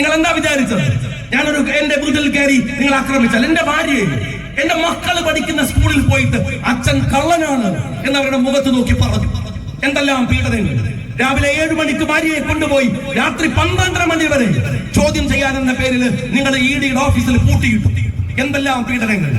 നിങ്ങൾ എന്താ വിചാരിച്ചത്? ഞാനൊരു എന്റെ വീട്ടിൽ കയറി നിങ്ങൾ ആക്രമിച്ചാൽ എന്റെ ഭാര്യയെ എന്റെ മക്കൾ പഠിക്കുന്ന സ്കൂളിൽ പോയിട്ട് അച്ഛൻ കള്ളനാണ് എന്നവരുടെ മുഖത്ത് നോക്കി പറഞ്ഞു. എന്തെല്ലാം പീഡനങ്ങൾ? രാവിലെ ഏഴ് മണിക്ക് ഭാര്യയെ കൊണ്ടുപോയി രാത്രി പന്ത്രണ്ടര മണി വരെ ചോദ്യം ചെയ്യാനെന്ന പേരിൽ നിങ്ങളുടെ ഇ ഡിയുടെ ഓഫീസിൽ പൂട്ടിയിട്ടു. എന്തെല്ലാം പീഡനങ്ങൾ?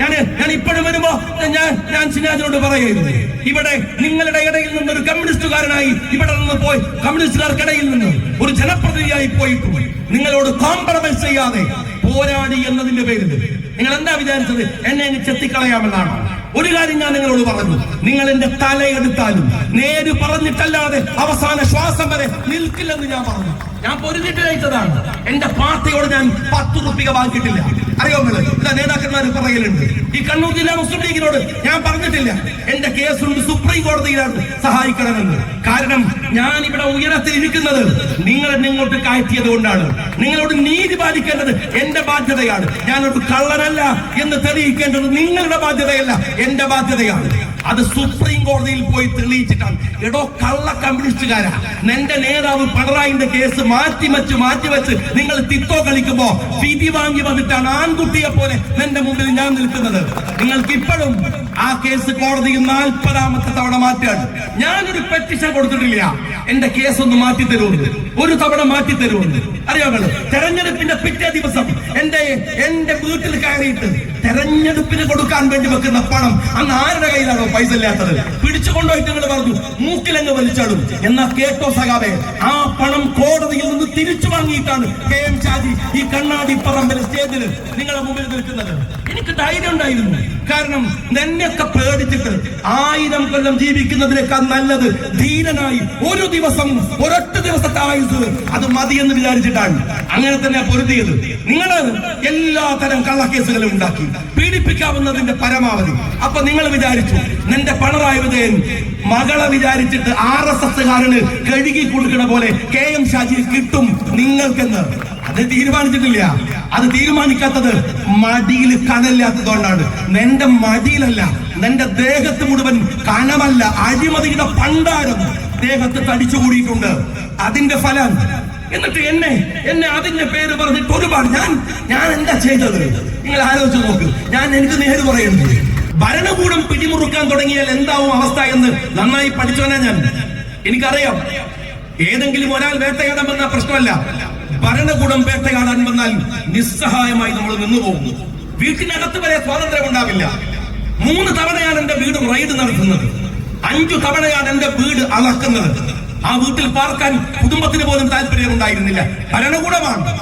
ഞാൻ ഞാൻ ഇപ്പോഴും വരുമ്പോ ഞാൻ ഞാൻ സിനാജിനോട് പറയുന്നത് ഇവിടെ നിങ്ങളുടെ ഇടയിൽ നിന്ന് ഒരു കമ്മ്യൂണിസ്റ്റുകാരനായി ഇവിടെ നിന്ന് പോയി കമ്മ്യൂണിസ്റ്റുകാർക്കിടയിൽ നിന്ന് ഒരു ജനപ്രതിനിധിയായി പോയിട്ടു. നിങ്ങളോട് കോംപ്രമൈസ് ചെയ്യാതെ പോരാടി എന്നതിന്റെ പേരിൽ. നിങ്ങൾ എന്താ വിചാരിച്ചത്? എന്നെ ചെത്തിക്കളയാമെന്നാണ്? ഒരു കാര്യം ഞാൻ നിങ്ങളോട് പറഞ്ഞു. നിങ്ങൾ എന്റെ തലയെടുത്താലും നേര് പറഞ്ഞിട്ടല്ലാതെ അവസാന ശ്വാസം വരെ നിൽക്കില്ലെന്ന് ഞാൻ പറഞ്ഞു. ഞാൻ പൊരുതിട്ട് കഴിച്ചതാണ് എന്റെ പാർട്ടിയോട് ഞാൻ പത്ത് റുപ്പിക വാങ്ങിയിട്ടില്ല. അറിയോ നിങ്ങൾ ഇതാ നേതാക്കന്മാർ പറയലുണ്ട് ഈ കണ്ണൂർ ജില്ലാ മുസ്ലിം ലീഗിനോട് ഞാൻ പറഞ്ഞിട്ടില്ല. എന്റെ കേസുണ്ട് സുപ്രീം കോടതിയിലാണ് സഹായിക്കണമെന്ന്. കാരണം ഞാൻ ഇവിടെ ഉയരത്തിൽ ഇരിക്കുന്നത് നിങ്ങൾ എന്നെ ഇങ്ങോട്ട് കൊണ്ടാണ്. നിങ്ങളോട് നീതി പാലിക്കേണ്ടത് എന്റെ ബാധ്യതയാണ്. ഞാനൊരു കള്ളനല്ല എന്ന് തെളിയിക്കേണ്ടത് നിങ്ങളുടെ ബാധ്യതയല്ല. എന്റെ ബാധ്യതയാണ്. അത് സുപ്രീം കോടതിയിൽ പോയി തെളിയിച്ചിട്ടാണ്. എടോ കള്ള കമ്മ്യൂണിസ്റ്റുകാരാ. നിന്റെ നേതാവ് പിണറായിന്റെ കേസ് മാറ്റി വെച്ച് മാറ്റി വെച്ച് നിങ്ങൾ തിത്തോ കളിക്കുമ്പോ വിധി വാങ്ങി വന്നിട്ടാണ് ആൺകുട്ടിയെ പോലെ നിന്റെ മുമ്പിൽ ഞാൻ നിൽക്കുന്നത്. നിങ്ങൾക്ക് ഇപ്പോഴും ആ കേസ് കോടതി നാൽപ്പതാമത്തെ തവണ മാറ്റാണ് ഞാനൊരു പെറ്റിഷൻ കൊടുത്തിട്ടില്ല. എന്റെ കേസ് ഒന്ന് മാറ്റി തരുമെന്ന് ഒരു തവണ മാറ്റി തരുമെന്ന് അറിയാമല്ലോ തെരഞ്ഞെടുപ്പിന്റെ പിറ്റേ ദിവസം എന്റെ എന്റെ വീട്ടിൽ കയറിയിട്ട് തെരഞ്ഞെടുപ്പിന് കൊടുക്കാൻ വേണ്ടി വെക്കുന്ന പണം അന്ന് ആരുടെ കയ്യിലാണോ പൈസ ഇല്ലാത്തത്? പിടിച്ചു കൊണ്ടുപോയിട്ട് നിങ്ങൾ പറഞ്ഞു മൂക്കിലങ്ങ് വലിച്ചാടും. എന്നാ കേട്ടോ സഖാവേ ആ പണം കോടതിയിൽ നിന്ന് തിരിച്ചു വാങ്ങിയിട്ടാണ് കെ എം ഷാജി ഈ കണ്ണാടി പറമ്പിൽ സ്റ്റേജിൽ നിങ്ങളുടെ മുമ്പിൽ നിൽക്കുന്നത്. എനിക്ക് ധൈര്യം ഉണ്ടായിരുന്നു. കാരണം നിന്നെയൊക്കെ പേടിച്ചിട്ട് ആയിരം കൊല്ലം ജീവിക്കുന്നതിനേക്കാൾ നല്ലത് ധീരനായി ഒരു ദിവസം ഒരൊറ്റ ദിവസത്തെ ആയുസ് അത് മതിയെന്ന് വിചാരിച്ചിട്ടാണ്. അങ്ങനെ തന്നെ പൊരുതിയത്. നിങ്ങൾ എല്ലാ തരം കള്ളക്കേസുകളും ഉണ്ടാക്കി. പീഡിപ്പിക്കാവുന്നതിന്റെ പരമാവധി. അപ്പൊ നിങ്ങൾ വിചാരിച്ചു നിന്റെ പിണറായി വിജയൻ മകളെ വിചാരിച്ചിട്ട് ആർ എസ് എസ് കാരന് കഴുകി കൊടുക്കണ പോലെ കെ എം ഷാജി കിട്ടും നിങ്ങൾക്കെന്ന്. അത് തീരുമാനിച്ചിട്ടില്ല. അത് തീരുമാനിക്കാത്തത് മടിയിൽ കനല്ലാത്തതുകൊണ്ടാണ് നിന്റെ മടിയിലല്ല നിന്റെ ദേഹത്ത് മുഴുവൻ കനമല്ല അഴിമതിയുടെ പണ്ടാരം ദേഹത്ത് തടിച്ചുകൂടിയിട്ടുണ്ട്. അതിന്റെ ഫലം എന്നിട്ട് എന്നെ എന്നെ അതിന്റെ പേര് പറഞ്ഞിട്ട് ഒരുപാട് ഞാൻ ഞാൻ എന്താ ചെയ്തത്? നിങ്ങൾ ആലോചിച്ച് നോക്ക്. ഞാൻ എനിക്ക് നേര് പറയുന്നത് ഭരണകൂടം പിടിമുറുക്കാൻ തുടങ്ങിയാൽ എന്താവും അവസ്ഥ എന്ന് നന്നായി പഠിച്ചവനാ ഞാൻ. എനിക്കറിയാം. ഏതെങ്കിലും ഒരാൾ വേട്ടയാടാൻ വന്ന പ്രശ്നമല്ല. ഭരണകൂടം വേട്ടയാടാൻ വന്നാൽ നിസ്സഹായമായി നമ്മൾ നിന്നു പോകുന്നു. വീട്ടിനകത്ത് വരെ സ്വാതന്ത്ര്യം ഉണ്ടാവില്ല. മൂന്ന് തവണയാണ് എന്റെ വീട് റൈഡ് നടത്തുന്നത്. അഞ്ചു തവണയാണ് എന്റെ വീട് അളക്കുന്നത്. ആ വീട്ടിൽ പാർക്കാൻ കുടുംബത്തിന് പോലും താല്പര്യം ഉണ്ടായിരുന്നില്ല ഭരണകൂടമാണ്.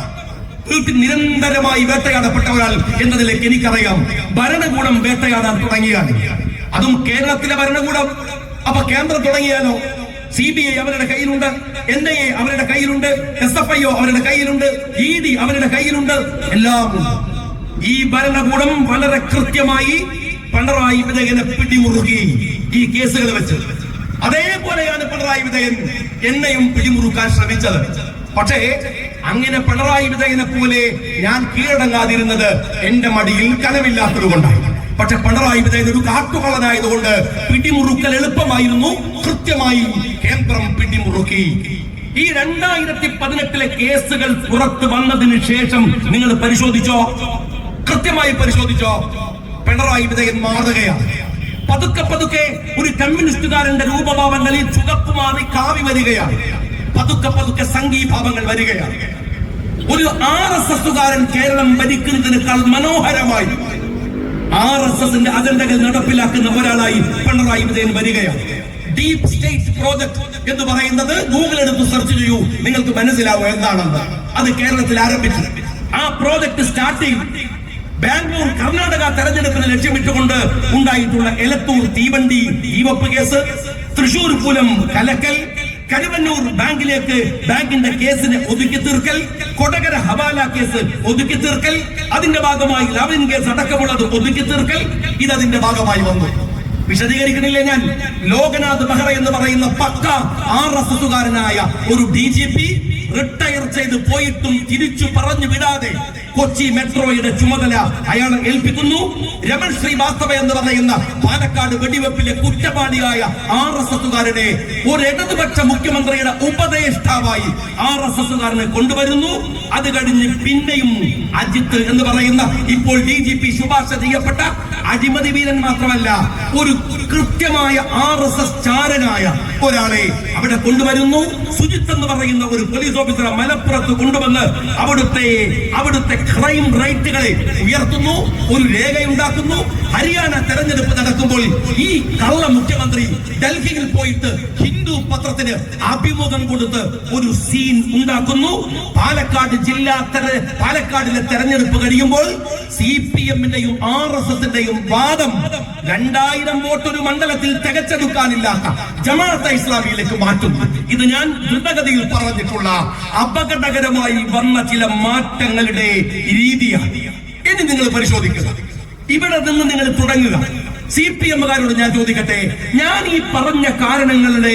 വീട്ടിൽ നിരന്തരമായി വേട്ടയാടപ്പെട്ട ഒരാൾ എന്നതിലേക്ക് എനിക്കറിയാം. ഭരണകൂടം വേട്ടയാടാൻ തുടങ്ങിയാണ്. അതും കേരളത്തിലെ ഭരണകൂടം. അപ്പൊ കേന്ദ്രം തുടങ്ങിയാലോ? സി ബി ഐ അവരുടെ കയ്യിലുണ്ട് എൻ ഐ എ അവരുടെ കയ്യിലുണ്ട് എസ് എഫ് ഐ ഒ അവരുടെ കയ്യിലുണ്ട് ഇ ഡി അവരുടെ കയ്യിലുണ്ട്. എല്ലാം ഈ ഭരണകൂടം വളരെ കൃത്യമായി പിണറായി വിജയനെ പിടിമുറുക്കി ഈ കേസുകൾ വെച്ച്. അതേപോലെയാണ് പിണറായി വിജയൻ എന്നെയും പിടിമുറുക്കാൻ ശ്രമിച്ചത്. പക്ഷേ അങ്ങനെ പിണറായി വിജയനെ പോലെ ഞാൻ കീഴടങ്ങാതിരുന്നത് എന്റെ മടിയിൽ കനവില്ലാത്തത് കൊണ്ടാണ് പക്ഷെ പിണറായി വിജയൻ ഒരു കാട്ടുകളനായതുകൊണ്ട് പിടിമുറുക്കൽ എളുപ്പമായിരുന്നു. കൃത്യമായി കേന്ദ്രം പിടിമുറുക്കി. ഈ രണ്ടായിരത്തി പതിനെട്ടിലെ കേസുകൾ പുറത്തു വന്നതിന് ശേഷം നിങ്ങൾ പരിശോധിച്ചോ? കൃത്യമായി പരിശോധിച്ചോ? പിണറായി വിജയൻ മാറുകയാണ്. പതുക്കെ പതുക്കെ ഒരു കമ്മ്യൂണിസ്റ്റുകാരന്റെ രൂപഭാവങ്ങളിൽ ചുവപ്പ് മാറി കാവി വരികയാണ്. പതുക്കെ പതുക്കെ സംഘീഭാവങ്ങൾ വരികയാണ്. ഒരു ആർ എസ് എസുകാരൻ കേരളം ഭരിക്കുന്നതിനേക്കാൾ മനോഹരമായി ആർ എസ് എസിന്റെ അജണ്ടകൾ നടപ്പിലാക്കുന്ന ഒരാളായി പിണറായി വിജയൻ വരികയാണ്. ഡീപ് സ്റ്റേറ്റ് പ്രോജക്ട് എന്ന് പറയുന്നത് ഗൂഗിൾ എടുത്ത് സെർച്ച് ചെയ്യൂ. നിങ്ങൾക്ക് മനസ്സിലാവും എന്താണെന്ന്. അത് കേരളത്തിൽ ആരംഭിച്ചു. ആ പ്രോജക്ട് സ്റ്റാർട്ട് ചെയ്യും ബാംഗ്ലൂർ കർണാടക തെരഞ്ഞെടുപ്പിന് ലക്ഷ്യമിട്ടുകൊണ്ട് ഉണ്ടായിട്ടുള്ള എലത്തൂർ തീവണ്ടി ഈവപ്പ് കേസ് തൃശൂർ പുലം കലക്കൽ കരുവന്നൂർ ബാങ്കിലേക്ക് ബാങ്കിന്റെ കേസിനെ ഒതുക്കി തീർക്കൽ കൊടകര ഹവാല കേസ് ഒതുക്കി തീർക്കൽ അതിന്റെ ഭാഗമായി ലാവലിൻ കേസ് അടക്കമുള്ളത് ഒതുക്കി തീർക്കൽ ഇത് അതിന്റെ ഭാഗമായി വന്നു. വിശദീകരിക്കണില്ലേ ഞാൻ? ലോകനാഥ് ബെഹ്റ എന്ന് പറയുന്ന പക്ക ആർ എസ് എസുകാരനായ ഒരു ഡി ജി പി റിട്ടയർ ചെയ്ത് പോയിട്ടും തിരിച്ചു പറഞ്ഞു വിടാതെ കൊച്ചി മെട്രോയുടെ ചുമതല അയാൾ ഏൽപ്പിക്കുന്നു. രമൺ ശ്രീവാസ്തവ എന്ന് പറയുന്ന പാലക്കാട് വെടിവെപ്പിലെ കുറ്റവാളിയായ ആർ എസ് എസുകാരനെ ഒരു ഇടതുപക്ഷ മുഖ്യമന്ത്രിയുടെ ഉപദേഷ്ടാവായി ആർ എസ് എസുകാരനെ കൊണ്ടുവരുന്നു. അത് കഴിഞ്ഞ് പിന്നെയും അജിത്ത് എന്ന് പറയുന്ന ഇപ്പോൾ ഡി ജി പി ശുപാർശ ചെയ്യപ്പെട്ട അഴിമതി വീരൻ മാത്രമല്ല ഒരു കൃത്യമായ ആർ എസ് എസ് ചാരനായ ഒരാളെ അവിടെ കൊണ്ടുവരുന്നു. സുജിത്ത് എന്ന് പറയുന്ന ഒരു പോലീസ് ഓഫീസറെ മലപ്പുറത്ത് കൊണ്ടുവന്ന് അവിടുത്തെ അവിടുത്തെ ക്രൈം റേറ്റുകളെ ഉയർത്തുന്നു ഒരു രേഖയുണ്ടാക്കുന്നു. ഹരിയാന തെരഞ്ഞെടുപ്പ് നടക്കുമ്പോൾ ഈ കള്ള മുഖ്യമന്ത്രി ഡൽഹിയിൽ പോയിട്ട് പത്രത്തിന് അഭിമുഖം കൊടുത്ത് ഒരു സീൻ ഉണ്ടാക്കുന്നു. പാലക്കാട് ജില്ലാ പാലക്കാടിലെ തെരഞ്ഞെടുപ്പ് കഴിയുമ്പോൾ സി പി എമ്മിന്റെയും ആർ എസ് എസിന്റെയും വാദം രണ്ടായിരം വോട്ട് ഒരു മണ്ഡലത്തിൽ തികച്ചെടുക്കാനില്ലാത്ത ജമാഅത്തെ ഇസ്ലാമിയിലേക്ക് മാറ്റും. ഇത് ഞാൻ ദ്രുതഗതിയിൽ പറഞ്ഞിട്ടുള്ള അപകടകരമായി വന്ന ചില മാറ്റങ്ങളുടെ രീതിയാണ്. ഇനി നിങ്ങൾ പരിശോധിക്കുക. ഇവിടെ നിന്ന് നിങ്ങൾ തുടങ്ങുക. സി പി എമ്മുകാരോട് ഞാൻ ചോദിക്കട്ടെ? ഞാൻ ഈ പറഞ്ഞ കാരണങ്ങളുടെ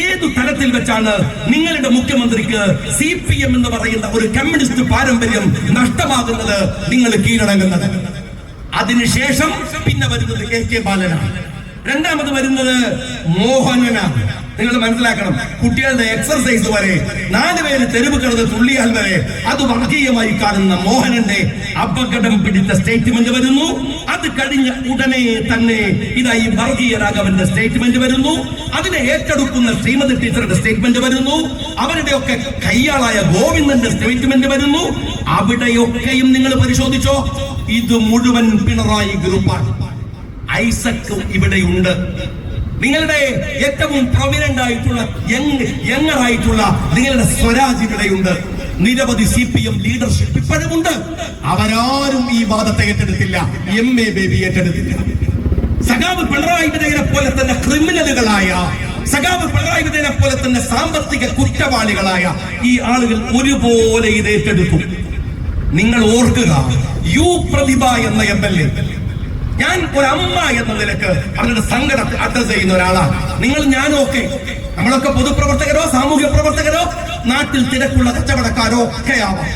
ഏതു തലത്തിൽ വെച്ചാണ് നിങ്ങളുടെ മുഖ്യമന്ത്രിക്ക് സി പി എം എന്ന് പറയുന്ന ഒരു കമ്മ്യൂണിസ്റ്റ് പാരമ്പര്യം നഷ്ടമാകുന്നത് നിങ്ങൾ കീഴടങ്ങുന്നത്? അതിനുശേഷം പിന്നെ വരുന്നത് കെ കെ ബാലനാണ്. രണ്ടാമത് വരുന്നത് മോഹനനാണ്. നിങ്ങൾ മനസ്സിലാക്കണം. കുട്ടികളുടെ എക്സർസൈസ് വരെ നാലുപേര് തെരുവ് കിടന്ന് തുള്ളിയാൽ വരെ അത് വർഗീയമായി കാണുന്ന മോഹനന്റെ അപകടം പിടിച്ച സ്റ്റേറ്റ്മെന്റ് വരുന്നു. അത് കഴിഞ്ഞ ഉടനെ തന്നെ ഇതായി വർഗീയ രാഘവന്റെ സ്റ്റേറ്റ്മെന്റ് വരുന്നു. അതിനെ ഏറ്റെടുക്കുന്ന ശ്രീമതി ടീച്ചറുടെ സ്റ്റേറ്റ്മെന്റ് വരുന്നു. അവരുടെയൊക്കെ കയ്യാളായ ഗോവിന്ദന്റെ സ്റ്റേറ്റ്മെന്റ് വരുന്നു. അവിടെയൊക്കെയും നിങ്ങൾ പരിശോധിച്ചോ? ഇത് മുഴുവൻ പിണറായി ഗ്രൂപ്പാണ്. ഐസക് ഇവിടെയുണ്ട്. നിങ്ങളുടെ ഏറ്റവും പ്രൊമിനന്റ് ആയിട്ടുള്ള യങ് യങ്ങർ ആയിട്ടുള്ള നിങ്ങളുടെ സ്വരാജ് ഇവിടെയുണ്ട് നിരവധി സി പി എം ലീഡർഷിപ്പ് ഇപ്പോഴുമുണ്ട്. അവരാരും ഈ വാദത്തെ ഏറ്റെടുത്തില്ല. എം എ ബേബി ഏറ്റെടുത്തില്ല. സഖാവ് പിണറായി വിജയനെ പോലെ തന്നെ ക്രിമിനലുകളായ സഖാവ് പിണറായി വിജയനെ പോലെ തന്നെ സാമ്പത്തിക കുറ്റവാളികളായ ഈ ആളുകൾ ഒരുപോലെ ഇത് ഏറ്റെടുക്കും. നിങ്ങൾ ഓർക്കുക യു പ്രതിഭ എന്ന എം എൽ എ ഞാൻ ഒരു അമ്മ എന്ന നിലയ്ക്ക് അവരുടെ സങ്കടത്തെ അഡ്രസ് ചെയ്യുന്ന ഒരാളാണ്. നിങ്ങൾ ഞാനും ഒക്കെ? നമ്മളൊക്കെ പൊതുപ്രവർത്തകരോ സാമൂഹ്യ പ്രവർത്തകരോ നാട്ടിൽ തിരക്കുള്ള കച്ചവടക്കാരോ ഒക്കെ ആവാം.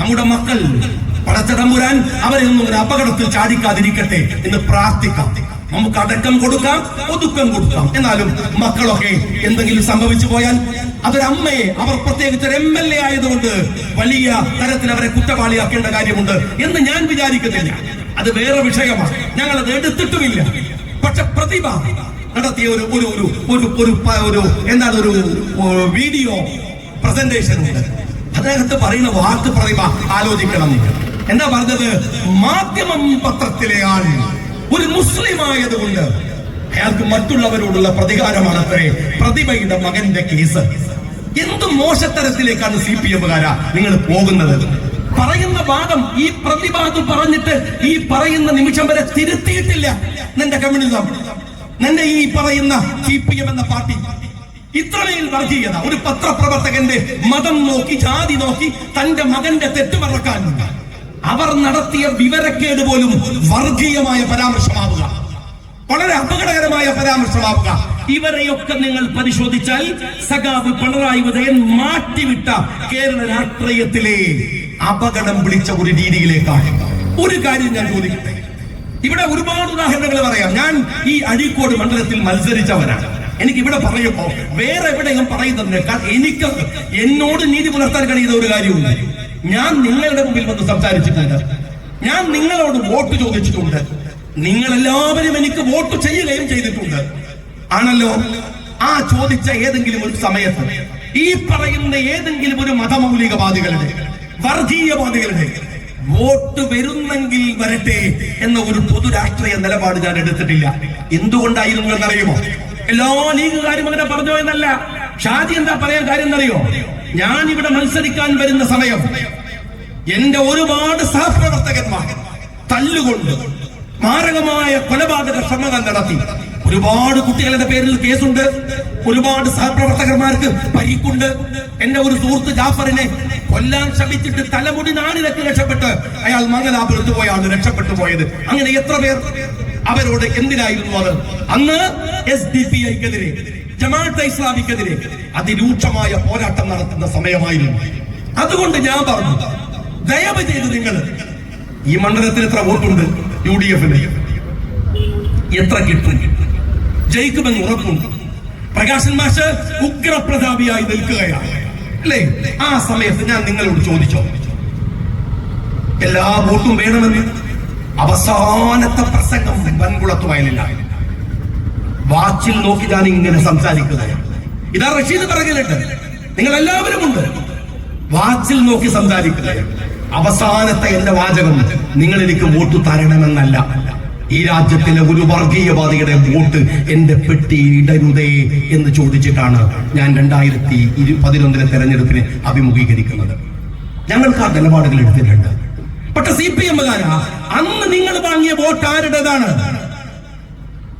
നമ്മുടെ മക്കൾ പടച്ചതമ്പുരാൻ അവരിൽ നിന്നും ഒരു അപകടത്തിൽ ചാടിക്കാതിരിക്കട്ടെ എന്ന് പ്രാർത്ഥിക്കാം. നമുക്ക് അടക്കം കൊടുക്കാം ഒതുക്കം കൊടുക്കാം. എന്നാലും മക്കളൊക്കെ എന്തെങ്കിലും സംഭവിച്ചു പോയാൽ അതൊരമ്മയെ അവർ പ്രത്യേകിച്ച് ഒരു എം എൽ എ ആയതുകൊണ്ട് വലിയ തരത്തിൽ അവരെ കുറ്റവാളിയാക്കേണ്ട കാര്യമുണ്ട് എന്ന് ഞാൻ വിചാരിക്കുന്നില്ല. അത് വേറെ വിഷയമാണ്. ഞങ്ങൾ അത് എടുത്തിട്ടുമില്ല. പക്ഷെ പ്രതിഭ നടത്തിയ ഒരു ഒരു ഒരു ഒരു ഒരു എന്താണ് ഒരു വീഡിയോ പ്രസന്റേഷൻ ഉണ്ട്. അതിനകത്ത് പറയുന്ന വാക്ക് പ്രതിഭ ആലോചിക്കണം. എന്താ പറഞ്ഞത്? മാധ്യമം പത്രത്തിലെ ആൾ ഒരു മുസ്ലിം ആയതുകൊണ്ട് അയാൾക്ക് മറ്റുള്ളവരോടുള്ള പ്രതികാരമാണ് അത്രേ പ്രതിഭയുടെ മകന്റെ കേസ് എന്ത് മോശത്തരത്തിലേക്കാണ് സി പി എമ്മുകാരാ നിങ്ങൾ പോകുന്നത്? പറയുന്ന വാദം ഈ പ്രതിവാദം പറഞ്ഞിട്ട് ഈ പറയുന്ന നിമിഷം വരെ തിരുത്തിയിട്ടില്ല. നിന്റെ കമ്മ്യൂണിസം. നിന്റെ ഈ പറയുന്ന സി പി എം എന്ന പാർട്ടി. ഇത്രമേൽ വർഗീയത. ഒരു പത്രപ്രവർത്തകന്റെ മതം നോക്കി ജാതി നോക്കി തന്റെ മകന്റെ തെറ്റ് മറക്കാൻ അവർ നടത്തിയ വിവരക്കേട് പോലും വർഗീയമായ പരാമർശമാവുക. വളരെ അപകടകരമായ പരാമർശമാവുക. ഇവരെയൊക്കെ നിങ്ങൾ പരിശോധിച്ചാൽ സഖാവ് പിണറായി വിജയൻ മാറ്റിവിട്ട കേരള രാഷ്ട്രീയത്തിലെ അപകടം പിടിച്ച ഒരു രീതിയിലേക്കാണ്. ഒരു കാര്യം ഞാൻ ചോദിക്കട്ടെ? ഇവിടെ ഒരുപാട് ഉദാഹരണങ്ങൾ പറയാം. ഞാൻ ഈ അഴീക്കോട് മണ്ഡലത്തിൽ മത്സരിച്ചവനാണ്. എനിക്ക് ഇവിടെ പറയുമ്പോ വേറെ എവിടെയും പറയുന്നതിനേക്കാൾ എനിക്ക് എന്നോട് നീതി പുലർത്താൻ കഴിയുന്ന ഒരു കാര്യമുണ്ട്. ഞാൻ നിങ്ങളുടെ മുമ്പിൽ വന്ന് സംസാരിച്ചിട്ടുണ്ട്. ഞാൻ നിങ്ങളോട് വോട്ട് ചോദിച്ചിട്ടുണ്ട്. നിങ്ങൾ എല്ലാവരും എനിക്ക് വോട്ട് ചെയ്യുകയും ചെയ്തിട്ടുണ്ട്. ആണല്ലോ? ആ ചോദിച്ച ഏതെങ്കിലും ഒരു സമയത്ത് ഈ പറയുന്ന ഏതെങ്കിലും ഒരു മതമൗലികവാദികളുടെ വർഗീയവാദികളുടെ വോട്ട് വരുന്നെങ്കിൽ വരട്ടെ എന്ന ഒരു പൊതു രാഷ്ട്രീയ നിലപാട് ഞാൻ എടുത്തിട്ടില്ല. എന്തുകൊണ്ടായിരുന്നു എന്നറിയുമോ? എല്ലാ ലീഗുകാരും അങ്ങനെ പറഞ്ഞോ എന്നല്ല. ഷാജി എന്താ പറയാൻ കാര്യം എന്നറിയോ? ഞാൻ ഇവിടെ മത്സരിക്കാൻ വരുന്ന സമയം എന്റെ ഒരുപാട് സഹപ്രവർത്തകന്മാർ തല്ലുകൊണ്ട് മാരകമായ കൊലപാതക ശ്രമങ്ങൾ നടത്തി. ഒരുപാട് കുട്ടികളുടെ പേരിൽ കേസുണ്ട്. ഒരുപാട് സഹപ്രവർത്തകന്മാർക്ക് പരിക്കുണ്ട്. എന്റെ ഒരു സുഹൃത്ത് ജാഫറിനെ കൊല്ലാൻ ശ്രമിച്ചിട്ട് തലമുടി നാടിനൊക്കെ രക്ഷപ്പെട്ട് അയാൾ മംഗലാപുരത്ത് പോയാണ് രക്ഷപ്പെട്ടു പോയത്. അങ്ങനെ എത്ര പേർ അവരോട് എന്തിനായിരുന്നു അത്? അന്ന് എസ് ഡി പി ഐക്കെതിരെ ജമാഅത്തെ ഇസ്ലാമിക്കെതിരെ അതിരൂക്ഷമായ പോരാട്ടം നടത്തുന്ന സമയമായിരുന്നു. അതുകൊണ്ട് ഞാൻ പറഞ്ഞു ദയവ് ചെയ്ത് നിങ്ങൾ ഈ മണ്ഡലത്തിൽ എത്ര വോട്ടുണ്ട്? യു ഡി എഫിന്. എത്ര കിട്ടും? ജയിക്കുമെന്ന് ഉറപ്പുണ്ട്. പ്രകാശൻ മാഷ് ഉഗ്രപ്രതാപിയായി നിൽക്കുകയാണ്. അല്ലേ? ആ സമയത്ത് ഞാൻ നിങ്ങളോട് ചോദിച്ചോ? എല്ലാ വോട്ടും വേണമെന്ന് അവസാനത്തെ പ്രസംഗം വൻകുളത്ത് വയലിലാണ് വാച്ചിൽ നോക്കി ഞാൻ ഇങ്ങനെ സംസാരിക്കുകയാണ്. ഇതാ റഷീദ് പറഞ്ഞിട്ടുണ്ട് നിങ്ങൾ എല്ലാവരും ഉണ്ട്. വാച്ചിൽ നോക്കി സംസാരിക്കുകയാണ്. അവസാനത്തെ എന്റെ വാചകം നിങ്ങൾ എനിക്ക് വോട്ട് തരണമെന്നല്ല. ഈ രാജ്യത്തിലെ ഒരു വർഗീയവാദിയുടെ വോട്ട് എന്റെ പെട്ടിയിൽ ഇടരുതേ എന്ന് ചോദിച്ചിട്ടാണ് ഞാൻ രണ്ടായിരത്തി ഇരു പതിനൊന്നിലെ തെരഞ്ഞെടുപ്പിനെ അഭിമുഖീകരിക്കുന്നത്. ഞങ്ങൾക്ക് ആ നിലപാടുകൾ എടുത്തിട്ടുണ്ട്. പക്ഷെ സി പി എമ്മുകാരാ അന്ന് നിങ്ങൾ വാങ്ങിയ വോട്ട് ആരുടേതാണ്?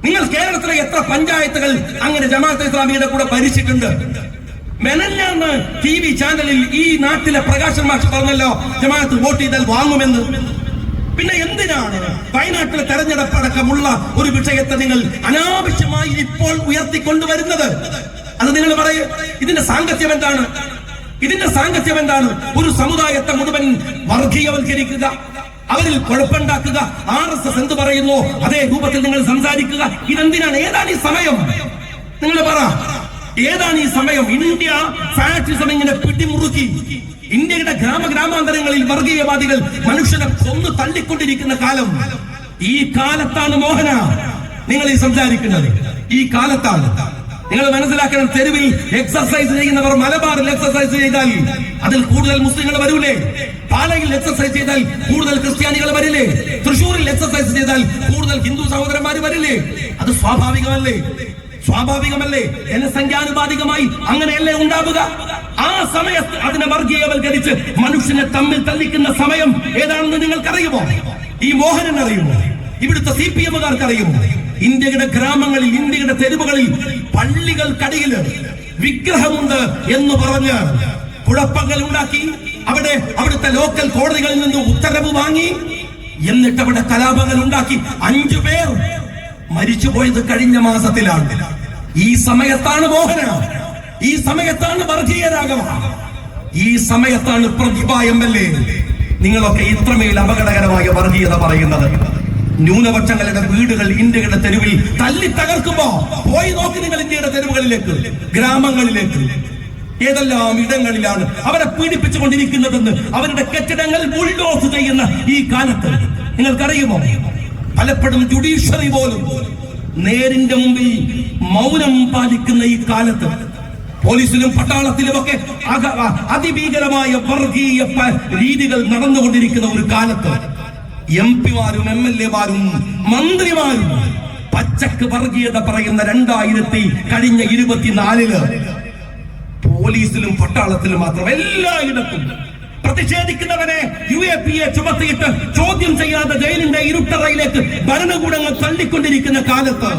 നിങ്ങൾ കേരളത്തിലെ എത്ര പഞ്ചായത്തുകൾ അങ്ങനെ ജമാഅത്ത് ഇസ്ലാമിയുടെ കൂടെ ഭരിച്ചിട്ടുണ്ട്? മെനഞ്ഞാന്ന് ടി വി ചാനലിൽ ഈ നാട്ടിലെ പ്രകാശൻ മാഷ് പറഞ്ഞല്ലോ ജമാഅത്ത് വോട്ട് ചെയ്താൽ വാങ്ങുമെന്ന്. പിന്നെ എന്തിനാണ് വയനാട്ടിലെ തെരഞ്ഞെടുപ്പടക്കമുള്ള ഒരു വിഷയത്തെ നിങ്ങൾ അനാവശ്യമായി ഇപ്പോൾ ഉയർത്തിക്കൊണ്ടുവരുന്നത്? അത് നിങ്ങൾ പറയും. ഇതിന്റെ സാങ്കത്യം എന്താണ്? ഇതിന്റെ സാങ്കത്യം എന്താണ്? ഒരു സമുദായത്തെ മുഴുവൻ വർഗീയവൽക്കരിക്കുക അവരിൽ കുഴപ്പമുണ്ടാക്കുക ആർ എസ് എസ് എന്ത് പറയുന്നു അതേ രൂപത്തിൽ നിങ്ങൾ സംസാരിക്കുക. ഇതെന്തിനാണ്? ഏതാണ് ഈ സമയം? നിങ്ങൾ പറ. ഏതാണ് ഈ സമയം? ഇന്ത്യ ഫാഷിസം ഇങ്ങനെ പിടിമുറുക്കി. ഇന്ത്യയുടെ ഗ്രാമ ഗ്രാമാന്തരങ്ങളിൽ വർഗീയവാദികൾ മനുഷ്യനെ കൊന്നു തള്ളിക്കൊണ്ടിരിക്കുന്ന കാലം ഈ കാലത്താണ് മോഹന. നിങ്ങൾ ഈ സംസാരിക്കുന്നത്. ഈ കാലത്താണ്. നിങ്ങൾ മനസ്സിലാക്കണം തെരുവിൽ എക്സർസൈസ് ചെയ്യുന്നവർ മലബാറിൽ എക്സർസൈസ് ചെയ്താൽ അതിൽ കൂടുതൽ മുസ്ലിങ്ങൾ വരൂലേ? പാലയിൽ എക്സർസൈസ് ചെയ്താൽ കൂടുതൽ ക്രിസ്ത്യാനികൾ വരില്ലേ? തൃശൂരിൽ എക്സർസൈസ് ചെയ്താൽ കൂടുതൽ ഹിന്ദു സഹോദരന്മാർ വരില്ലേ? അത് സ്വാഭാവികമല്ലേ? സ്വാഭാവികമല്ലേ? ജനസംഖ്യാനുപാതികമായി അങ്ങനെയല്ലേ ഉണ്ടാവുക? ആ സമയത്ത് അതിനെ വർഗീയവൽക്കരിച്ച് മനുഷ്യനെ തമ്മിൽ തല്ലിക്കുന്ന സമയം ഏതാണെന്ന് നിങ്ങൾക്കറിയുമോ? ഈ മോഹനൻ അറിയുമോ? ഇവിടുത്തെ സി പി എമ്മുകാർക്ക് അറിയുമോ? ഇന്ത്യയുടെ ഗ്രാമങ്ങളിൽ ഇന്ത്യയുടെ തെരുവുകളിൽ പള്ളികൾക്കടിയിൽ വിഗ്രഹമുണ്ട് എന്ന് പറഞ്ഞ് കുഴപ്പങ്ങൾ ഉണ്ടാക്കി അവിടെ അവിടുത്തെ ലോക്കൽ കോടതികളിൽ നിന്ന് ഉത്തരവ് വാങ്ങി എന്നിട്ട് അവിടെ കലാപങ്ങൾ ഉണ്ടാക്കി. അഞ്ചു പേർ മരിച്ചുപോയത് കഴിഞ്ഞ മാസത്തിലാണ്. ഈ സമയത്താണ് മോഹന. ഈ സമയത്താണ് വർഗീയ രാഘവ ഈ സമയത്താണ് പ്രതിഭ എം എൽ എ. നിങ്ങളൊക്കെ ഇത്രമേൽ അപകടകരമായ വർഗീയത പറയുന്നത്. ന്യൂനപക്ഷങ്ങളുടെ വീടുകൾ ഇന്ത്യയുടെ തെരുവിൽ തല്ലി തകർക്കുമ്പോ പോയി നോക്കി നിങ്ങൾ ഇന്ത്യയുടെ തെരുവുകളിലേക്ക് ഗ്രാമങ്ങളിലേക്ക്. ഏതെല്ലാം ഇടങ്ങളിലാണ് അവരെ പീഡിപ്പിച്ചുകൊണ്ടിരിക്കുന്നതെന്ന് അവരുടെ കെട്ടിടങ്ങൾ ബുൾഡോസ് ചെയ്യുന്ന ഈ കാലത്ത്. നിങ്ങൾക്കറിയുമോ? പലപ്പോഴും ജുഡീഷ്യറി പോലും നേരിന്റെ മുമ്പിൽ മൗനം പാലിക്കുന്ന ഈ കാലത്ത് പോലീസിലും പട്ടാളത്തിലും ഒക്കെ അതിഭീകരമായ വർഗീയ രീതികൾ നടന്നുകൊണ്ടിരിക്കുന്ന ഒരു കാലത്ത് എം പിമാരും എം എൽ എമാരും മന്ത്രിമാരും പച്ചക്ക് വർഗീയത പറയുന്ന രണ്ടായിരത്തി കഴിഞ്ഞ ഇരുപത്തിനാലിൽ പോലീസിലും പട്ടാളത്തിലും മാത്രം എല്ലായിടത്തും പ്രതിഷേധിക്കുന്നവനെ യു എ പി എ ചുമത്തിയിട്ട് ചോദ്യം ചെയ്യാതെ ജയിലിന്റെ ഇരുട്ടറയിലേക്ക് ഭരണകൂടങ്ങൾ തള്ളിക്കൊണ്ടിരിക്കുന്ന കാലത്ത്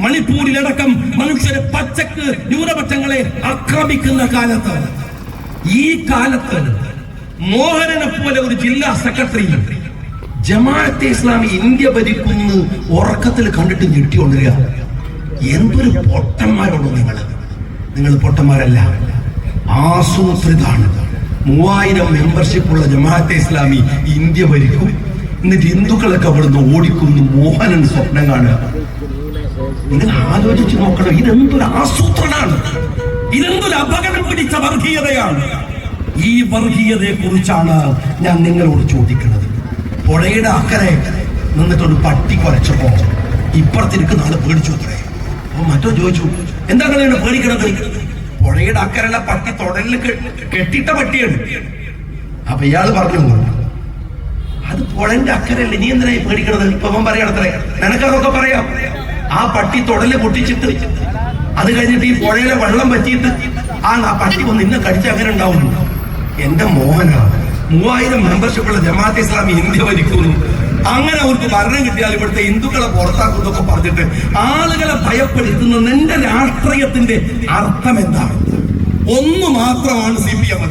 മണിപ്പൂരിലടക്കം മനുഷ്യരെ പച്ചക്ക് ന്യൂനപക്ഷങ്ങളെ ആക്രമിക്കുന്ന കാലത്താണ് ഈ കാലത്ത് മോഹനനെ പോലെ ഒരു ജില്ലാ സെക്രട്ടറി ജമാഅത്തെ ഇസ്ലാമി ഇന്ത്യ ഭരിക്കുന്നു ഉറക്കത്തിൽ കണ്ടിട്ട് ഞെട്ടിക്കൊണ്ടിരിക. എന്തൊരു പൊട്ടന്മാരുള്ളൂ നിങ്ങൾ? നിങ്ങൾ പൊട്ടന്മാരല്ല. ആസൂത്രിതാണ്. മൂവായിരം മെമ്പർഷിപ്പ് ഉള്ള ജമാഅത്തെ ഇസ്ലാമി ഇന്ത്യ ഭരിക്കും. എന്നിട്ട് ഹിന്ദുക്കളൊക്കെ അവിടുന്ന് ഓടിക്കുന്നു മോഹനൻ സ്വപ്നം കാണുക. നിങ്ങൾ ആലോചിച്ചു നോക്കണം. ഇതെന്തൊരു ആസൂത്രണാണ് ഇതെന്തൊരു അപകടം പിടിച്ച വർഗീയതയാണ്. ഈ വർഗീയതയെ കുറിച്ചാണ് ഞാൻ നിങ്ങളോട് ചോദിക്കുന്നത്. പുഴയുടെ അക്കരെ നിന്നിട്ടൊരു പട്ടി കുരച്ചപ്പോ ഇപ്പുറത്തിരിക്കുന്ന ആൾ പേടിച്ചു അത്രേ. അപ്പൊ മറ്റോ ചോദിച്ചു എന്താണ് പേടിക്കണത്? പുഴയുടെ അക്കരയുള്ള പട്ടി തുടലിൽ കെട്ടിട്ട പട്ടിയാണ്. അപ്പൊ ഇയാൾ പറഞ്ഞു അത് പുഴന്റെ അക്കരല്ലേ നീ എന്തിനായി പേടിക്കണത്? ഇപ്പൊ പറയണത്രേ. നിനക്കതൊക്കെ പറയാം. ആ പട്ടി തൊടൽ പൊട്ടിച്ചിട്ട് അത് കഴിഞ്ഞിട്ട് ഈ പുഴയിലെ വെള്ളം പറ്റിയിട്ട് ആ ആ പട്ടി ഒന്ന് ഇന്ന് കടിച്ച് അങ്ങനെ ഉണ്ടാവുന്നു. എന്റെ മോഹന. മൂവായിരം മെമ്പർഷിപ്പ് ഉള്ള ജമാഅത്ത് ഇസ്ലാമി ഇന്ത്യ ഭരിക്കുന്നു. അങ്ങനെ അവർക്ക് ഭരണം കിട്ടിയാൽ ഇവിടുത്തെ ഹിന്ദുക്കളെ പുറത്താക്കുന്നൊക്കെ പറഞ്ഞിട്ട് ആളുകളെ ഭയപ്പെടുത്തുന്ന നിന്റെ രാഷ്ട്രീയത്തിന്റെ അർത്ഥം എന്താണ് ഒന്ന് മാത്രമാണ് സി പി എം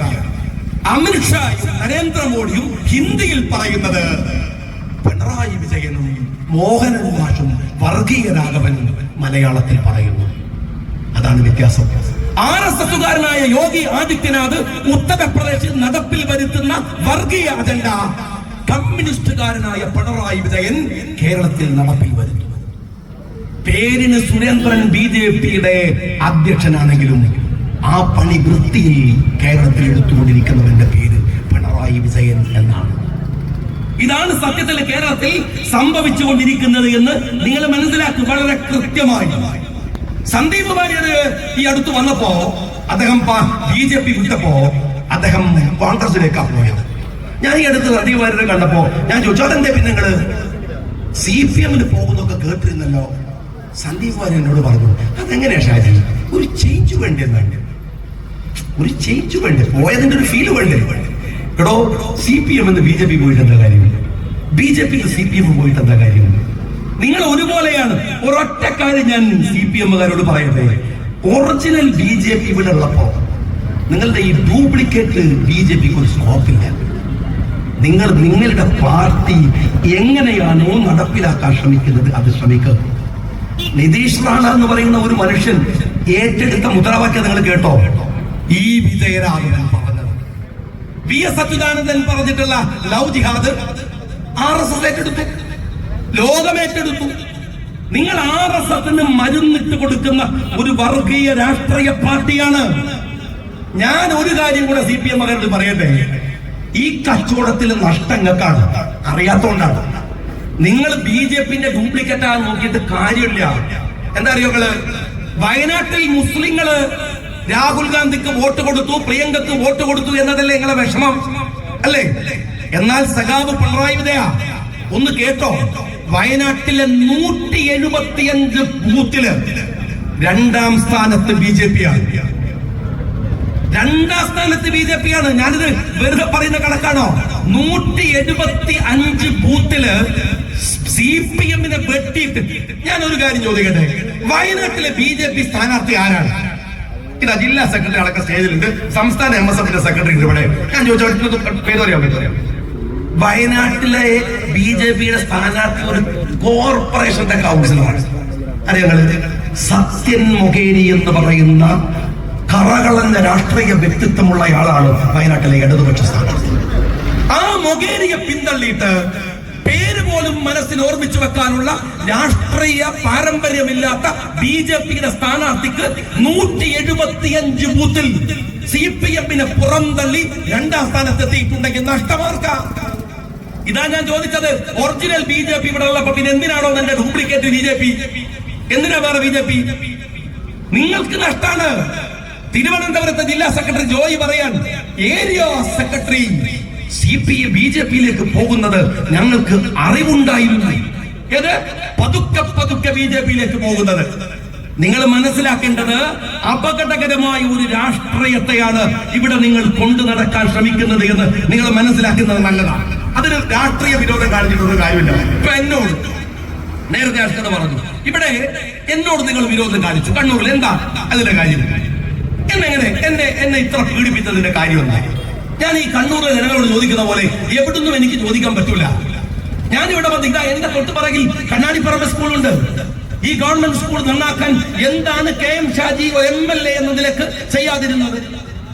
അമിത്ഷായും നരേന്ദ്രമോദിയും ഹിന്ദിയിൽ പറയുന്നത് പിണറായി വിജയനും മോഹനൻ മാഷും വർഗീയ രാഘവൻ മലയാളത്തിൽ പറയുന്നു. അതാണ് വ്യത്യാസം. ആർ എസ് എസുകാരനായ യോഗി ആദിത്യനാഥ് ഉത്തർപ്രദേശിൽ നടപ്പിൽ വരുത്തുന്ന വർഗീയ അജണ്ട കമ്മ്യൂണിസ്റ്റുകാരനായ പിണറായി വിജയൻ കേരളത്തിൽ നടപ്പിൽ വരുന്നു. പേരിന് സുരേന്ദ്രൻ ബി ജെ പിയുടെ അധ്യക്ഷനാണെങ്കിലും ആ പണി വൃത്തിയിൽ കേരളത്തിൽ എടുത്തുകൊണ്ടിരിക്കുന്നവന്റെ പേര് പിണറായി വിജയൻ എന്നാണ്. ഇതാണ് സത്യത്തിൽ കേരളത്തിൽ സംഭവിച്ചുകൊണ്ടിരിക്കുന്നത് എന്ന് നിങ്ങൾ മനസ്സിലാക്കുക വളരെ കൃത്യമായി. സന്ദീപ് വാര്യര് ഈ അടുത്ത് വന്നപ്പോ അദ്ദേഹം ബി ജെ പി വിട്ടപ്പോ അദ്ദേഹം കോൺഗ്രസിലേക്കാണ് പോയത്. ഞാൻ ഈ അടുത്ത് സന്ദീപ് വാര്യരെ കണ്ടപ്പോ ഞാൻ ചോദിച്ചു അതെന്തേ പിന്നെ നിങ്ങൾ സി പി എമ്മിന് പോകുന്നൊക്കെ കേട്ടിരുന്നല്ലോ? സന്ദീപ് വാര്യർ എന്നോട് പറഞ്ഞു അതെങ്ങനെയാ ഷാജി? ഒരു ചേഞ്ച് വേണ്ടി വേണ്ട ഒരു ചേഞ്ച് വേണ്ടേ? പോയതിന്റെ ഒരു ഫീൽ വേണ്ടേ? എടോ സി പി എം എന്ന് ബി ജെ പി പോയിട്ട് എന്താ കാര്യമില്ല B J P C P M പോയിട്ട് എന്താ കാര്യമില്ല നിങ്ങൾ ഒരുപോലെയാണ്. ഒരൊറ്റ കാര്യം ഞാൻ സി പി എമ്മുകാരോട് പറയട്ടെ. ഒറിജിനൽ ബി ജെ പി ഇവിടെ ഉള്ളപ്പോ നിങ്ങളുടെ ഈ ഡ്യൂപ്ലിക്കേറ്റ് ബി ജെ പിക്ക് ഒരു സ്കോപ്പില്ല നിങ്ങൾ നിങ്ങളുടെ പാർട്ടി എങ്ങനെയാണോ നടപ്പിലാക്കാൻ ശ്രമിക്കുന്നത് അത് ശ്രമിക്കുക. നിതീഷ് റാണ എന്ന് പറയുന്ന ഒരു മനുഷ്യൻ ഏറ്റെടുത്ത മുദ്രാവാക്യം നിങ്ങൾ കേട്ടോ? ഈ വിജയരാഘവൻ വി എസ് അച്യുതാനന്ദൻ പറഞ്ഞിട്ടുള്ള ലവ് ജിഹാദ് ആർ എസ് എസ് ഏറ്റെടുത്തു. ലോകം ഏറ്റെടുത്തു നിങ്ങൾ ആർ എസ് എസിന് മരുന്നിട്ട് കൊടുക്കുന്ന ഒരു വർഗീയ രാഷ്ട്രീയ പാർട്ടിയാണ്. ഞാൻ ഒരു കാര്യം കൂടെ സി പി എം മകനോട് പറയട്ടെ. ഈ കച്ചവടത്തിൽ നഷ്ടങ്ങൾക്കാണ്. അറിയാത്തോണ്ടാണ്. നിങ്ങൾ ബി ജെ പിന്റെ ഡ്യൂപ്ലിക്കറ്റ് ആ നോക്കിയിട്ട് കാര്യമില്ല. എന്താ അറിയോ വയനാട്ടിൽ മുസ്ലിങ്ങൾ രാഹുൽ ഗാന്ധിക്ക് വോട്ട് കൊടുത്തു പ്രിയങ്കക്ക് വോട്ട് കൊടുത്തു എന്നതല്ലേ നിങ്ങളെ വിഷമം? അല്ലേ? എന്നാൽ സഖാവ് പിണറായി വിജയ. ഒന്ന് കേട്ടോ. വയനാട്ടിലെ നൂറ്റി എഴുപത്തിയഞ്ച് ബൂത്തിൽ രണ്ടാം സ്ഥാനത്ത് ബി ജെ പി ആണ് രണ്ടാം സ്ഥാനത്ത് ബി ജെ പി ആണ് ഞാനിത് വെറുതെ പറയുന്ന കണക്കാണോ? നൂറ്റി എഴുപത്തി അഞ്ച് ബൂത്തിൽ സി പി എമ്മിനെ വെട്ടിയിട്ട് ഞാൻ ഒരു കാര്യം ചോദിക്കട്ടെ? വയനാട്ടിലെ ബി ജെ പി സ്ഥാനാർത്ഥി ആരാണ്? ഇതാ ജില്ലാ സെക്രട്ടറി അടക്കം സ്റ്റേജിലുണ്ട്. സംസ്ഥാന എം എസ് എഫിന്റെ സെക്രട്ടറി ഉണ്ട് ഇവിടെ. ഞാൻ ചോദിച്ചാൽ പേര് വയനാട്ടിലെ ബി ജെ പിയുടെ സ്ഥാനാർത്ഥി ഒരു കോർപ്പറേഷന്റെ കൗൺസിലറാണ്. അറിയാങ്ങൾ സത്യൻ മൊകേരി എന്ന് പറയുന്ന കറകളഞ്ഞ രാഷ്ട്രീയ വ്യക്തിത്വമുള്ള ആളാണ് വയനാട്ടിലെ ഇടതുപക്ഷ സ്ഥാനാർത്ഥി. ആ മൊകേരിയെ പിന്തള്ളിയിട്ട് പോലും മനസ്സിൽ ഓർമ്മിച്ചു വെക്കാനുള്ള രാഷ്ട്രീയ പാരമ്പര്യമില്ലാത്ത ബി ജെ പിയുടെ സ്ഥാനാർത്ഥിക്ക് നൂറ്റി എഴുപത്തിയഞ്ച് ബൂത്തിൽ സി പി എമ്മിനെ പുറംതള്ളി രണ്ടാം സ്ഥാനത്തെത്തിയിട്ടുണ്ടെങ്കിൽ നഷ്ടമാർക്ക. ഇതാ ഞാൻ ചോദിച്ചത് ഒറിജിനൽ ബി ജെ പി ഇവിടെ ഉള്ളപ്പോ പിന്നെ എന്തിനാണോ എന്റെ ഡ്യൂപ്ലിക്കേറ്റ് ബി ജെ പി? എന്തിനാ വേറെ ബി ജെ പി? നിങ്ങൾക്ക് നഷ്ടാണ്. തിരുവനന്തപുരത്തെ ജില്ലാ സെക്രട്ടറി ജോയി പറയാൻ area secretary C P M B J പിയിലേക്ക് പോകുന്നത് ഞങ്ങൾക്ക് അറിവുണ്ടായിരുന്നു. ഏത്? പതുക്കെ പതുക്കെ ബി ജെ പിയിലേക്ക് പോകുന്നത്. നിങ്ങൾ മനസ്സിലാക്കേണ്ടത് അപകടകരമായ ഒരു രാഷ്ട്രീയത്തെയാണ് ഇവിടെ നിങ്ങൾ കൊണ്ടു നടക്കാൻ ശ്രമിക്കുന്നത് എന്ന് നിങ്ങൾ മനസ്സിലാക്കുന്നത് നല്ലതാണ്. അതിന് രാഷ്ട്രീയ വിരോധം കാണിച്ചിട്ടൊന്നും കാര്യമില്ല. ഇപ്പൊ എന്നോട് നേരത്തെ അഷ്ടത പറഞ്ഞു. ഇവിടെ എന്നോട് നിങ്ങൾ വിരോധം കാണിച്ചു. കണ്ണൂരിൽ എന്താ? അതിന്റെ കാര്യം. എന്നെങ്ങനെ? എന്നെ എന്നെ ഇത്ര പീഡിപ്പിച്ചതിന്റെ കാര്യം എന്താ ഞാൻ ഈ കണ്ണൂരിലെ ജനങ്ങളോട് ചോദിക്കുന്ന പോലെ എവിടുന്നും എനിക്ക് ചോദിക്കാൻ പറ്റൂല. ഞാൻ ഇവിടെ വന്ന് എന്റെ തൊട്ടുപറകിൽ കണ്ണാടിപ്പറമ്പ് സ്കൂളുണ്ട്. ഈ ഗവൺമെന്റ് സ്കൂൾ നന്നാക്കാൻ എന്താണ് K M Shaji M L A എന്ന നിലയ്ക്ക് ചെയ്യാതിരുന്നത്?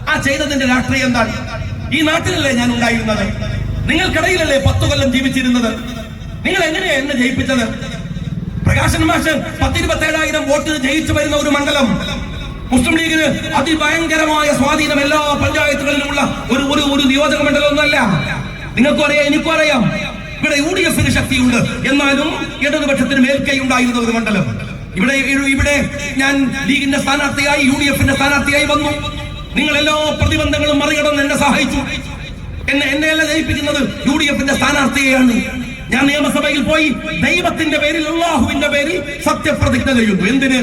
ആ ചെയ്തതിന്റെ രാഷ്ട്രീയം എന്താണ്? ഈ നാട്ടിലല്ലേ ഞാൻ ഉണ്ടായിരുന്നത്? നിങ്ങൾക്കിടയിലല്ലേ പത്തു കൊല്ലം ജീവിച്ചിരുന്നത്? നിങ്ങൾ എങ്ങനെയാ എന്നെ ജയിപ്പിച്ചത്? പ്രകാശൻ മാഷ് പത്തിരുപത്തേഴായിരം വോട്ട് ജയിച്ചു വരുന്ന ഒരു മണ്ഡലം. മുസ്ലിം ലീഗിന് അതിഭയങ്കരമായ സ്വാധീനം എല്ലാ പഞ്ചായത്തുകളിലുമുള്ള ഒരു ഒരു ഒരു നിയോജക മണ്ഡലമൊന്നുമല്ല. നിങ്ങൾക്കും അറിയാം എനിക്കും അറിയാം. ഇവിടെ യു ഡി എഫിന് ശക്തിയുണ്ട്. എന്നാലും ഇടതുപക്ഷത്തിന് മേൽക്കൈ ഉണ്ടായിരുന്ന ഒരു മണ്ഡലം. ഇവിടെ ഇവിടെ ഞാൻ ലീഗിന്റെ സ്ഥാനാർത്ഥിയായി യു ഡി എഫിന്റെ സ്ഥാനാർത്ഥിയായി വന്നു. നിങ്ങൾ എല്ലാ പ്രതിബന്ധങ്ങളും മറികടന്ന് എന്നെ സഹായിച്ചു. എന്നെ എന്നെയല്ല ജയിപ്പിക്കുന്നത് യു ഡി എഫിന്റെ സ്ഥാനാർത്ഥിയെയാണ്. ഞാൻ നിയമസഭയിൽ പോയി ദൈവത്തിന്റെ പേരിൽ അള്ളാഹുവിന്റെ പേരിൽ സത്യപ്രതിജ്ഞ ചെയ്യുന്നു. എന്തിന്?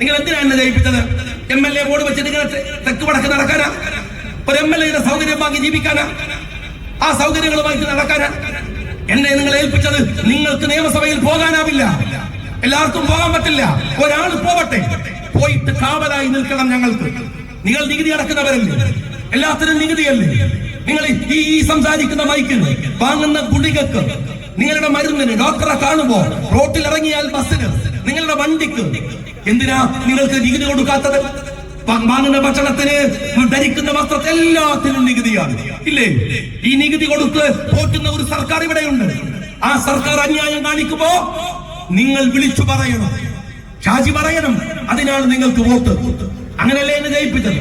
നിങ്ങൾ എന്തിനാണ് എന്നെ ജയിപ്പിച്ചത്? എം എൽ എ ബോർഡ് വെച്ചിട്ട് തെ- തെക്ക് വടക്ക് നടക്കാനാ? ഒരു എം എൽ എയുടെ സൗകര്യം വാങ്ങി ജീവിക്കാനാ? ആ സൗകര്യങ്ങളുമായിട്ട് നടക്കാനാ? എന്നെ നിങ്ങൾ ഏൽപ്പിച്ചത് നിങ്ങൾക്ക് നിയമസഭയിൽ പോകാനാവില്ല. എല്ലാവർക്കും പോകാൻ പറ്റില്ല. ഒരാൾ പോവട്ടെ. പോയിട്ട് കാവലായി നിൽക്കണം ഞങ്ങൾക്ക്. നിങ്ങൾ നികുതി അടക്കുന്നവരല്ലേ? എല്ലാത്തിനും നികുതിയല്ലേ? നിങ്ങൾ ഈ ഈ സംസാരിക്കുന്ന മൈക്കിന് വാങ്ങുന്ന ഗുളികക്ക് നിങ്ങളുടെ മരുന്നിന് ഡോക്ടറെ കാണുമ്പോ റോട്ടിൽ ഇറങ്ങിയാൽ ബസ്സിന്. നിങ്ങളുടെ വണ്ടിക്ക്. എന്തിനാ നിങ്ങൾക്ക് നികുതി കൊടുക്കാത്തത്? വാങ്ങുന്ന ഭക്ഷണത്തിന് ധരിക്കുന്ന വസ്ത്രത്തിന് എല്ലാത്തിനും നികുതിയാണ്. ഇല്ലേ? ഈ നികുതി കൊടുത്ത് പോറ്റുന്ന ഒരു സർക്കാർ ഇവിടെയുണ്ട്. ആ സർക്കാർ അന്യായം കാണിക്കുമ്പോ നിങ്ങൾ വിളിച്ചു പറയണം. ഷാജി പറയണം. അതിനാണ് നിങ്ങൾക്ക് വോട്ട്. അങ്ങനല്ലേ എന്നെ ജയിപ്പിച്ചത്?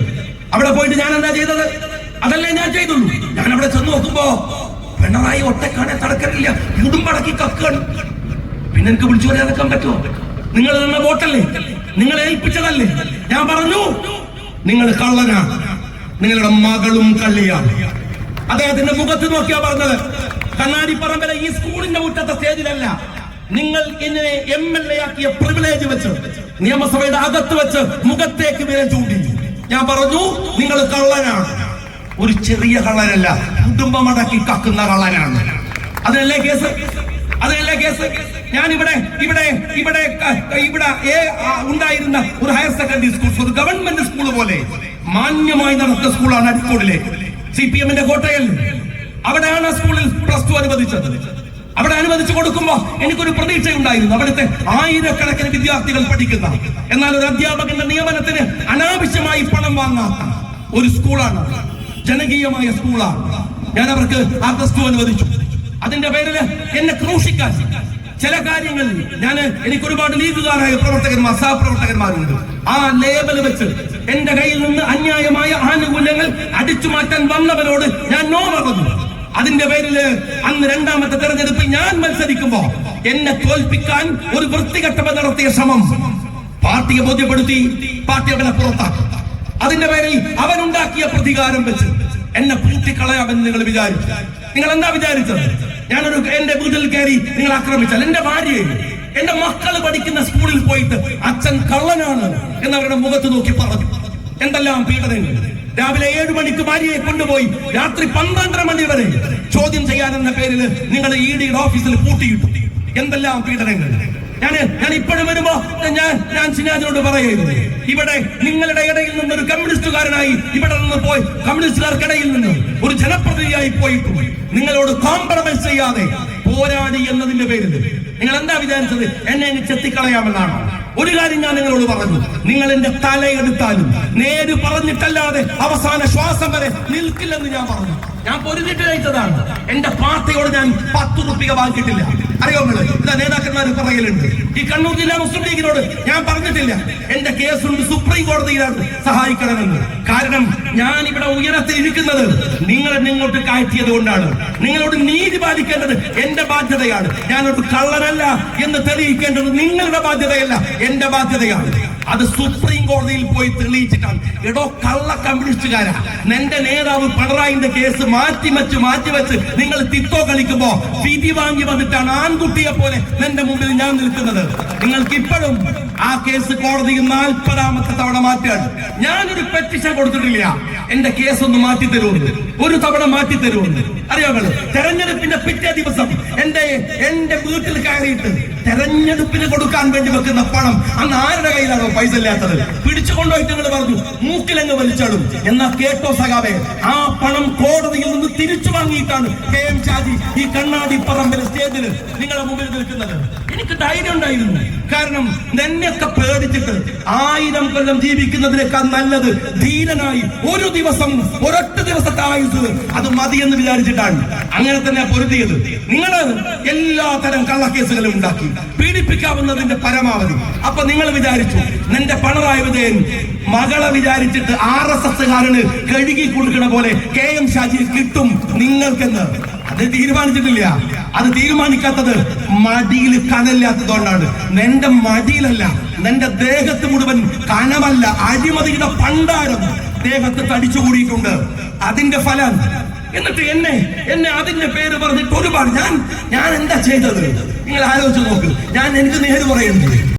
അവിടെ പോയിട്ട് ഞാൻ എന്താ ചെയ്തത്? അതല്ലേ ഞാൻ ചെയ്തുള്ളൂ. ഞാൻ അവിടെ ചെന്ന് നോക്കുമ്പോ പിണറായി ഒറ്റക്കാണെ തടക്കറില്ല കുടുംബടക്കി കക്കാണ്. പിന്നെ എനിക്ക് വിളിച്ചു പറയാതെ നിൽക്കാൻ പറ്റുമോ? നിങ്ങൾ തന്ന വോട്ടല്ലേ? നിങ്ങൾ ഏൽപ്പിച്ചതല്ലേ? ഞാൻ പറഞ്ഞു നിങ്ങൾ കള്ളനാണ് നിങ്ങളുടെ മകളും കള്ളിയാണ് അദ്ദേഹത്തിന്റെ മുഖത്ത് നോക്കിയാ പറഞ്ഞത്. കണ്ണാടി പറമ്പിലെ ഈ സ്കൂളിന്റെ മുറ്റത്തെ സ്റ്റേജിലല്ല. നിങ്ങൾ എന്നെ എം എൽ എ ആക്കിയ പ്രിവിലേജ് വെച്ച് നിയമസഭയുടെ അകത്ത് വെച്ച് മുഖത്തേക്ക് വിരൽ ചൂണ്ടി. ഞാൻ പറഞ്ഞു നിങ്ങൾ കള്ളനാണ് ഒരു ചെറിയ കള്ളനല്ല കുടുംബമടക്കി കക്കുന്ന കള്ളനാണ്. അതിനല്ലേ കേസ്? അതിനല്ലേ കേസ്? ഞാൻ ഇവിടെ ഇവിടെ ഇവിടെ ഇവിടെ ഉണ്ടായിരുന്ന ഒരു ഹയർ സെക്കൻഡറി സ്കൂൾ ഒരു ഗവൺമെന്റ് സ്കൂൾ പോലെ മാന്യമായി നടത്തുന്ന സ്കൂളാണ് അരിക്കോടിലെ. സി പി എമ്മിന്റെ കോട്ടയിൽ. അവിടെയാണ് ആ സ്കൂളിൽ പ്ലസ് ടു അനുവദിച്ചത്. അവിടെ അനുവദിച്ചു കൊടുക്കുമ്പോ എനിക്കൊരു പ്രതീക്ഷയുണ്ടായിരുന്നു. അവിടുത്തെ ആയിരക്കണക്കിന് വിദ്യാർത്ഥികൾ പഠിക്കുന്ന എന്നാൽ ഒരു അധ്യാപകന്റെ നിയമനത്തിന് അനാവശ്യമായി പണം വാങ്ങാത്ത ഒരു സ്കൂളാണ്. ജനകീയമായ സ്കൂളാണ്. ഞാൻ അവർക്ക് ആ പ്ലസ് ടു അനുവദിച്ചു. അതിന്റെ പേരിൽ എന്നെ ക്രൂശിക്കാൻ ചില കാര്യങ്ങൾ ഞാൻ എനിക്ക് ഒരുപാട് ലീഗുകാരായ പ്രവർത്തകന്മാർ സഹപ്രവർത്തകന്മാരുണ്ട് ആ ലേബൽ വെച്ച് എന്റെ കയ്യിൽ നിന്ന് അന്യായമായ ആനുകൂല്യങ്ങൾ അടിച്ചു മാറ്റാൻ വന്നവരോട് ഞാൻ നോ പറഞ്ഞു. അതിന്റെ പേരിൽ അന്ന് രണ്ടാമത്തെ തെരഞ്ഞെടുപ്പിൽ ഞാൻ മത്സരിക്കുമ്പോ എന്നെ തോൽപ്പിക്കാൻ ഒരു വൃത്തികെട്ടവ നടത്തിയ ശ്രമം പാർട്ടിയെ ബോധ്യപ്പെടുത്തി പാർട്ടി അവനെ പുറത്താക്കി. അതിന്റെ പേരിൽ അവനുണ്ടാക്കിയ പ്രതികാരം വെച്ച് എന്നെ പൂട്ടിക്കളയാമെന്ന് നിങ്ങൾ വിചാരിച്ചു. നിങ്ങൾ എന്താ വിചാരിച്ചത്? ഞാനൊരു എന്റെ വീട്ടിൽ കയറി നിങ്ങൾ ആക്രമിച്ചാൽ എന്റെ ഭാര്യയെ എന്റെ മക്കൾ പഠിക്കുന്ന സ്കൂളിൽ പോയിട്ട് അച്ഛൻ കള്ളനാണ് എന്നവരുടെ മുഖത്ത് നോക്കി പറഞ്ഞു. എന്തെല്ലാം പീഡനങ്ങൾ? രാവിലെ ഏഴ് മണിക്ക് ഭാര്യയെ കൊണ്ടുപോയി രാത്രി പന്ത്രണ്ടര മണി വരെ ചോദ്യം ചെയ്യാനെന്ന പേരിൽ നിങ്ങളുടെ ഇ ഡിയുടെ ഓഫീസിൽ പൂട്ടിയിട്ടു. എന്തെല്ലാം പീഡനങ്ങൾ? ഞാൻ ഞാൻ ഇപ്പോഴും വരുമ്പോ ഞാൻ സിനാജിനോട് പറയുന്നു ഇവിടെ നിങ്ങളുടെ ഇടയിൽ നിന്ന് ഒരു കമ്മ്യൂണിസ്റ്റുകാരനായി ഇവിടെ നിന്ന് പോയി കമ്മ്യൂണിസ്റ്റുകാർക്കിടയിൽ നിന്ന് ഒരു ജനപ്രതിനിധിയായി പോയിട്ട്. നിങ്ങളോട് കോംപ്രമൈസ് ചെയ്യാതെ പോരാടി എന്നതിന്റെ പേരിൽ. നിങ്ങൾ എന്താ വിചാരിച്ചത്? എന്നെ അങ്ങ് ചെത്തിക്കളയാമെന്നാണ്? ഒരു കാര്യം ഞാൻ നിങ്ങളോട് പറഞ്ഞു നിങ്ങൾ എന്റെ തലയെടുത്താലും നേര് പറഞ്ഞിട്ടല്ലാതെ അവസാന ശ്വാസം വരെ നിൽക്കില്ലെന്ന് ഞാൻ പറഞ്ഞു. ഞാൻ പൊരുതിട്ട് കഴിച്ചതാണ് എന്റെ പാർട്ടിയോട് ഞാൻ പത്ത് റുപ്പിക വാങ്ങിയിട്ടില്ല. അറിയോ നിങ്ങൾ ഇതാ നേതാക്കന്മാർ പറയലുണ്ട് ഈ കണ്ണൂർ ജില്ലാ മുസ്ലിം ലീഗിനോട് ഞാൻ പറഞ്ഞിട്ടില്ല. എന്റെ കേസുണ്ട് സുപ്രീം കോടതിയിലാണ് സഹായിക്കണമെന്ന്. കാരണം ഞാൻ ഇവിടെ ഉയരത്തിൽ ഇരിക്കുന്നത് നിങ്ങളെ നിങ്ങോട്ട് കയറ്റിയത് കൊണ്ടാണ്. നിങ്ങളോട് നീതി പാലിക്കേണ്ടത് എന്റെ ബാധ്യതയാണ്. ഞാനൊരു കള്ളനല്ല എന്ന് തെളിയിക്കേണ്ടത് നിങ്ങളുടെ ബാധ്യതയല്ല. എന്റെ ബാധ്യതയാണ്. അത് സുപ്രീം കോടതിയിൽ പോയി തെളിയിച്ചിട്ടാണ്. എടോ കള്ള കമ്മ്യൂണിസ്റ്റുകാരാ. നിന്റെ നേതാവ് പിണറായിന്റെ കേസ് മാറ്റിമറ്റി മാറ്റി വെച്ച് നിങ്ങൾ തിത്തോ കളിക്കുമ്പോ വിധി വാങ്ങി വന്നിട്ടാണ് ആൺകുട്ടിയെ പോലെ നിന്റെ മുമ്പിൽ ഞാൻ നിൽക്കുന്നത്. നിങ്ങൾക്ക് ഇപ്പോഴും ആ കേസ് കോടതിയിൽ നാൽപ്പതാമത്തെ തവണ മാറ്റാണ് ഞാനൊരു പെറ്റിഷൻ കൊടുത്തിട്ടില്ല. എന്റെ കേസ് ഒന്ന് മാറ്റി തരുമെന്ന് ഒരു തവണ മാറ്റി തരുമെന്ന് അറിയാമല്ലോ? തെരഞ്ഞെടുപ്പിന്റെ പിറ്റേ ദിവസം എന്റെ എന്റെ വീട്ടിൽ കയറിയിട്ട് തെരഞ്ഞെടുപ്പിന് കൊടുക്കാൻ വേണ്ടി വെക്കുന്ന പണം അന്ന് ആരുടെ കയ്യിലാണോ പൈസ ഇല്ലാത്തത്? പിടിച്ചു കൊണ്ടുപോയിട്ട് നിങ്ങൾ പറഞ്ഞു മൂക്കിലങ്ങ് വലിച്ചാടും. എന്നാ കേട്ടോ സഖാവേ ആ പണം കോടതിയിൽ നിന്ന് തിരിച്ചു വാങ്ങിയിട്ടാണ് കെ എം ഷാജി ഈ കണ്ണാടി പറമ്പിലെ സ്റ്റേജിൽ നിങ്ങളുടെ മുമ്പിൽ നിൽക്കുന്നത്. എനിക്ക് ധൈര്യം ഉണ്ടായിരുന്നു. കാരണം നിന്നെയൊക്കെ പേടിച്ചിട്ട് ആയിരം കൊല്ലം ജീവിക്കുന്നതിനേക്കാൾ നല്ലത് ധീരനായി ഒരു ദിവസം ഒരൊറ്റ ദിവസത്തെ ആയുസ് അത് മതി എന്ന് വിചാരിച്ചിട്ടാണ് അങ്ങനെ തന്നെ പൊരുതിയത്. നിങ്ങൾ എല്ലാ തരം കള്ളക്കേസുകളും ഉണ്ടാക്കി. പീഡിപ്പിക്കാവുന്നതിന്റെ പരമാവധി. അപ്പൊ നിങ്ങൾ വിചാരിച്ചു നിന്റെ പിണറായി വിജയൻ മകളെ വിചാരിച്ചിട്ട് ആർ എസ് എസ് കാരന് കഴുകി കൊടുക്കണ പോലെ കെ എം ഷാജി കിട്ടും നിങ്ങൾക്കെന്ന്. അത് തീരുമാനിച്ചിട്ടില്ല. അത് തീരുമാനിക്കാത്തത് മടിയിൽ കനല്ലാത്തതുകൊണ്ടാണ് നിന്റെ മടിയിലല്ല നിന്റെ ദേഹത്ത് മുഴുവൻ കനമല്ല അഴിമതിയുടെ പണ്ടാരം ദേഹത്ത് തടിച്ചുകൂടിയിട്ടുണ്ട്. അതിന്റെ ഫലം എന്നിട്ട് എന്നെ എന്നെ അതിന്റെ പേര് പറഞ്ഞിട്ട് ഒരുപാട് ഞാൻ ഞാൻ എന്താ ചെയ്തത്? നിങ്ങൾ ആലോചിച്ച് നോക്ക്. ഞാൻ എനിക്ക് നേര് പറയുന്നത്